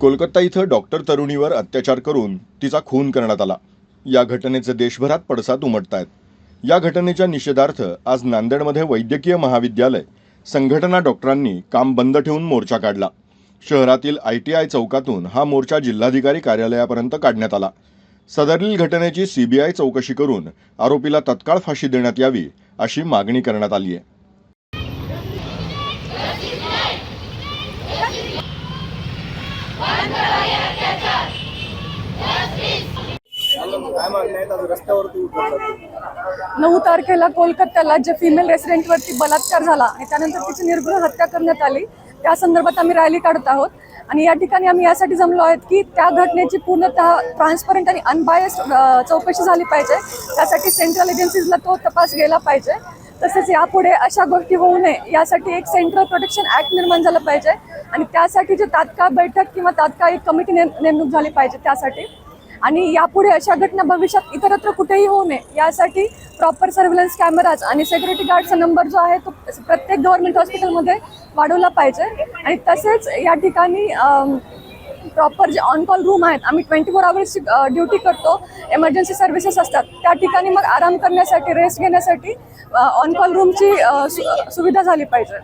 कोलकाता इथं डॉक्टर तरुणीवर अत्याचार करून तिचा खून करण्यात आला. या घटनेचे देशभरात पडसाद उमटत आहेत या घटनेच्या निषेधार्थ आज नांदेडमध्ये वैद्यकीय महाविद्यालय संघटना डॉक्टरांनी काम बंद ठेवून मोर्चा काढला. शहरातील आय टी आय चौकातून हा मोर्चा जिल्हाधिकारी कार्यालयापर्यंत काढण्यात आला. सदरील घटनेची सीबीआय चौकशी करून आरोपीला तत्काळ फाशी देण्यात यावी अशी मागणी करण्यात आली आहे आहेत आज रस्त्यावरती उतरतात. नऊ तारखेला कोलकात्याला जे फिमेल रेसिडेंटवरती बलात्कार झाला आणि त्यानंतर तिची निर्घृण हत्या करण्यात आली त्या संदर्भात आम्ही रॅली काढत आहोत. आणि या ठिकाणी आम्ही यासाठी जमलो आहेत की त्या घटनेची पूर्णतः ट्रान्सपरंट आणि अनबायस्ड चौकशी झाली पाहिजे. त्यासाठी सेंट्रल एजन्सीजला तो तपास गेला पाहिजे. तसेच यापुढे अशा गोष्टी होऊ नये यासाठी एक सेंट्रल प्रोटेक्शन ऍक्ट निर्माण झालं पाहिजे. आणि त्यासाठी जे तात्काळ बैठक किंवा तात्काळ एक कमिटी नेम- नेमणूक झाली पाहिजे त्यासाठी आणि यापुढे अशा घटना भविष्यात इतरत्र कुठेही होऊ नये. यासाठी प्रॉपर सर्व्हिलन्स कॅमेराज आणि सेक्युरिटी गार्डचा नंबर जो आहे तो प्रत्येक गव्हर्नमेंट हॉस्पिटलमध्ये वाढवला पाहिजे. आणि तसेच या ठिकाणी प्रॉपर जे ऑन कॉल रूम आहेत आम्ही ट्वेंटी फोर आवर्सची ड्युटी करतो. एमर्जन्सी सर्व्हिसेस असतात. त्या ठिकाणी मग आराम करण्यासाठी रेस्ट घेण्यासाठी ऑन कॉल रूमची सुविधा झाली पाहिजे.